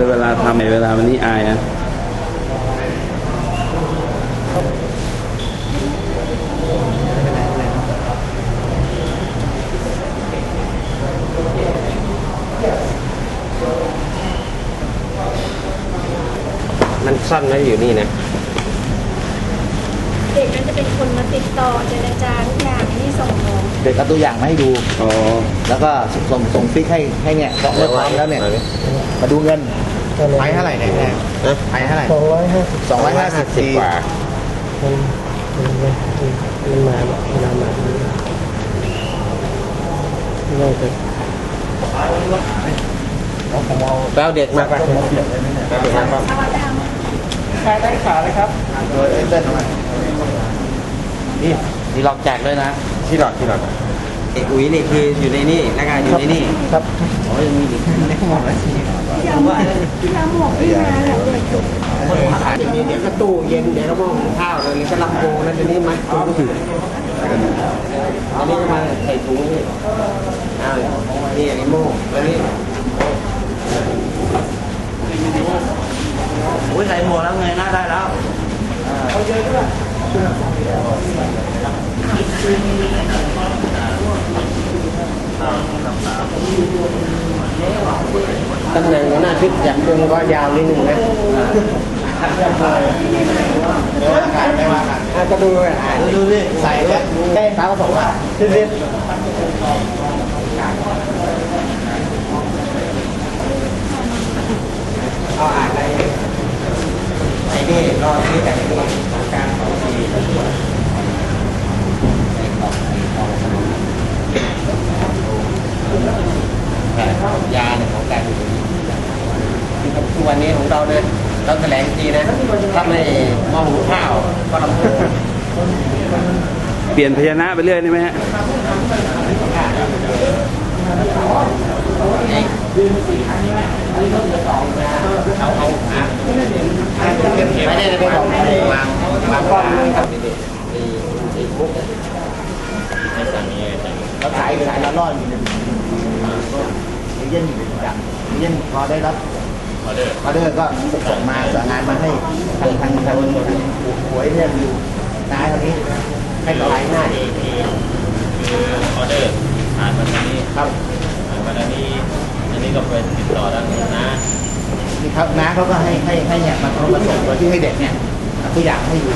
เลยเวลาทำเวลาวันนี้อายนะมันซ่อนไว้อยู่นี่นะ เด็กนั้นจะเป็นคนมาติดต่อเจรจาทุกอย่างนี่ส่งน้องเด็กเอาตัวอย่างมาให้ดู อ๋อ แล้วก็ส่งส่งฟิกให้ให้เนี่ยพร้อมเมื่อพร้อมแล้วเนี่ย มาดูเงิน ไปเท่าไหร่เนี่ยนะไปเท่าไหร่สองร้อยห้าสิบสองร้อยห้าสิบสิบสี่กว่ามันมันมันมันมามันมามาเราจะแปลเด็กมาไปเอามาดามขายได้ขาเลยครับโดยเอ็นเต้นมานี่ที่หลอกแจกเลยนะที่หลอกที่หลอก เอกอุ้ยนี่คืออยู่ในนี่แล้วก็อยู่ในนี่ครับโอ้ยยังมีอีกที่ยาหมวกที่ยาหมวกที่มาแหละเด็กมีเดี๋ยวก็ตู้เย็นเดี๋ยวก็หม้อหุงข้าวเลยก็ลำโพงแล้วทีนี้มันตู้ก็ถืออันนี้ก็มาใส่ถุงนี่อ้าวนี่อันนี้โม่แล้วนี่อุ้ยใส่หมวกแล้วเงยหน้าได้แล้ว ตำแหน่งหัวหน้าชุดจับกุมก็ยาวนิดหนึ่งนะอะก็ดูอะดูดิใส่แล้วใช่ครับผมว่าดิดิเอาอ่านอะไรไอ้นี่รอที่แต่งตัวการของทียาเนี่ยของการอยู่ทุกวันนี้ของ เราเนี่ยเราแถลงทีนะถ้าไม่หม้อหุงข้าวก็ลำโพงเปลี่ยนพยานะไปเรื่อยได้ไหมฮะเอาเอาหาไม่ได้เลยไปบอกวางวางกล้องนะครับนี่นี่นี่มุกให้สั่งนี้สั่งเราขายขายละร้อยอยู่เนี่ยเย็นอยู่จังเย็นพอได้รับ ออเดอร์ออเดอร์ก็ส่งมาสั่งงานมาให้ทางทางทางหวยเนี่ยอยู่นายคนนี้ให้ขายหน้าคือคือคือออเดอร์ผ่านวันนี้ครับผ่านวันนี้อันนี้ก็ไปติดต่อทางนะนี่ครับน้าเขาก็ให้ให้ให้เนี่ยมาเขามาส่งโดยที่ให้เด็กเนี่ยเอาตัวอย่างให้อยู่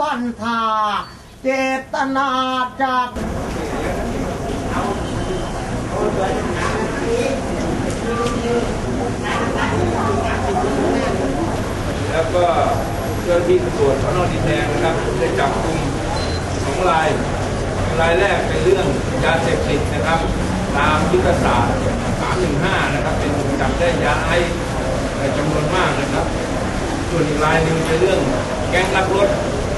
วันทาเจ ตนาจากแล้วก็เจ้าที่ตำรวจสนดินแดงนะครับได้จับกลุ่มสองรายรายแรกเป็นเรื่องยาเสพติดนะครับ ตามยุทธศาสตร์315 นะครับ เป็นจับได้ยาไอซ์ในจำนวนมากนะครับ ส่วนอีกรายหนึ่งเป็นเรื่องแก๊งลักรถ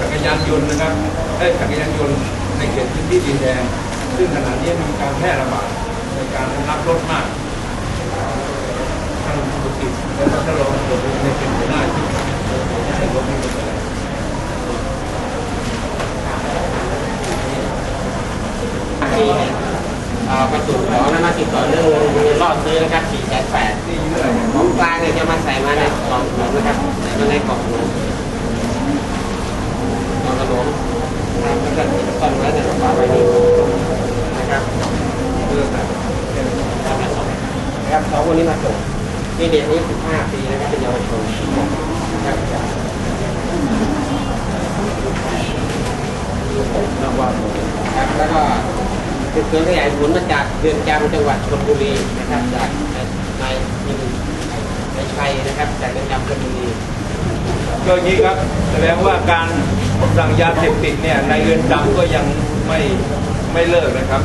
จักรยานยนต์นะครับได้จักรยานยนต์ในเขตพื้นที่ดินแดง ซึ่งขณะนี้มีการแพร่ระบาดในการลักรถมากทางธุรกิจและท่านรองตำรวจในเป็นหัวหน้าที่ให้รถไม่เป็นไรที่อ่าประจุของนั้นมาติดต่อเรื่องรอดซื้อนะครับสี่แสนแปดของกลางเนี่ยจะมาใส่มาในกล่องนะครับใส่มาในกล่อง มนะครับแล้วก็ต้นไว้ในกระเป๋าใบนี้นะครับเรื่องแบบแล้วมาส่งนะครับสองคนนี้มาส่งนี่เด็กนี้15ปีนะครับเป็นเยาวชนนะครับครับแล้วก็สืบสวนขยายผลมาจากเรือนจำจังหวัดชลบุรีนะครับจากนายนายชัยนะครับจากเรือนจำชลบุรี ก็อย่างนี้ครับแสดงว่าการสั่งยาเสพติดเนี่ยในเรือนจำก็ยังไม่ไม่เลิกนะครับ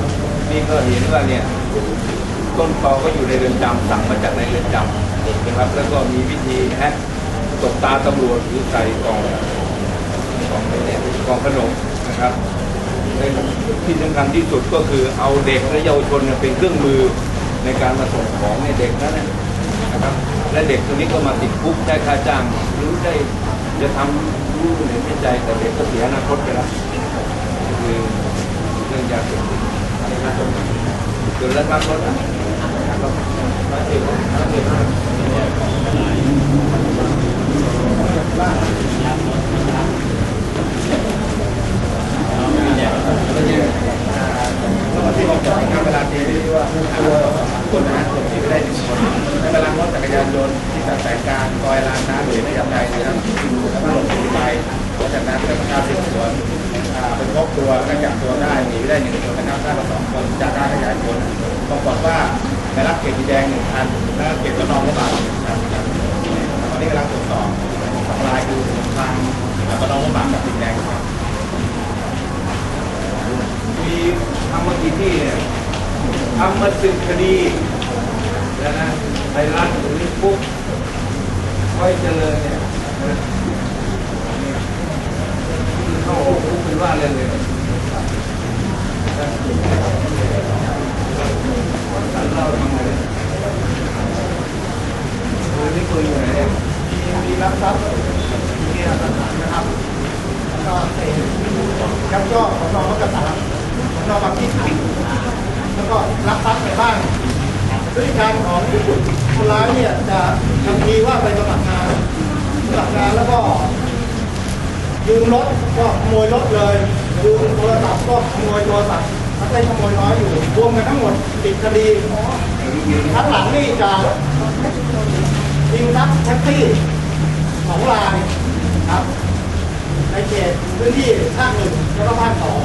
นี่ก็เห็นว่าเนี่ยต้นตอก็อยู่ในเรือนจำสั่งมาจากในเรือนจำนะครับแล้วก็มีวิธีแฮกตบตาตำรวจหรือใส่กล่องกล่องเนี่ยกล่องขนมนะครับในที่สำคัญที่สุดก็คือเอาเด็กและเยาวชนเนี่ยเป็นเครื่องมือในการมาส่งของในเด็กนั้น นะครับ และเด็กคนนี้ก็มาติดคุกได้ค่าจ้างหรือได้จะทำรู้เห็นไม่ใจแต่เด็กก็เสียอนาคตไปแล้วคือเรื่องยาเสพติดนะครับจนแล้วครับรถอะครับร้อยเจ็ดร้อยเจ็ดห้าที่ออกจากงานเวลาเดียวที่ว่า คนนะคนที่ไม่ได้หนึ่งคนในเวลารถจักรยานยนต์ที่ตัดสายกางซอยลานน้ำหรือไม่ยำใจนะครับแล้วก็หลบหนีไปหลังจากนั้นก็การสืบสวนไปพบตัวแล้วก็จับตัวได้หนีไปได้หนึ่งคนนะครับได้มาสองคนจากการขยายผลปรากฏว่าได้รับเกียรติแดงหนึ่งคันแล้วเก็บกระนองกระบาดครับตอนนี้กำลังตรวจสอบสองรายคือทางกระนองกระบาดกับติดแดงครับมีทำมากี่ที่เนี่ ทำมาสึกคดีแล้วนะไทยรัฐหรือปุ๊บค่อยเจริญเนี่ยเข้าคุกเป็นว่าเลยเลยเราทำไงปืนนี่ปืนอยู่ไหนเนี่ย มีรับทรัพย์มีหลักฐานนะครับแล้วก็เป็นยักยอกของนองมักกะสานของนองบางที่ขันแล้วก็รับทรัพย์ไปบ้าง พฤติการของคนร้ายเนี่ยจะทำทีว่าไปสมัครงานสมัครงานแล้วก็ยืมรถก็ขโมยรถเลยยืมโทรศัพท์ก็ขโมยโทรศัพท์มันได้ขโมยน้อยอยู่รวมกันทั้งหมดติดคดีทั้งหลังนี่จะยิงทรัพแท็กซี่สองรายครับในเขตพื้นที่ภาคหนึ่งแล้วก็ภาคสอง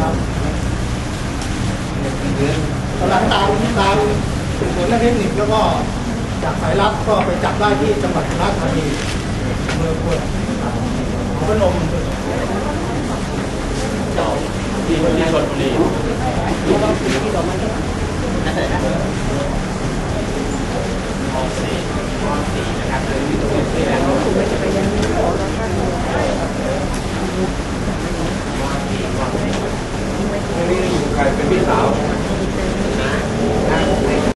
ครับ กำลังตามตามสืบสวนและเทคนิคแล้วก็จากสายลับก็ไปจับได้ที่จังหวัดสุราษฎร์ธานีเมืองพุทธพนมเจ้าที่ชลบุรี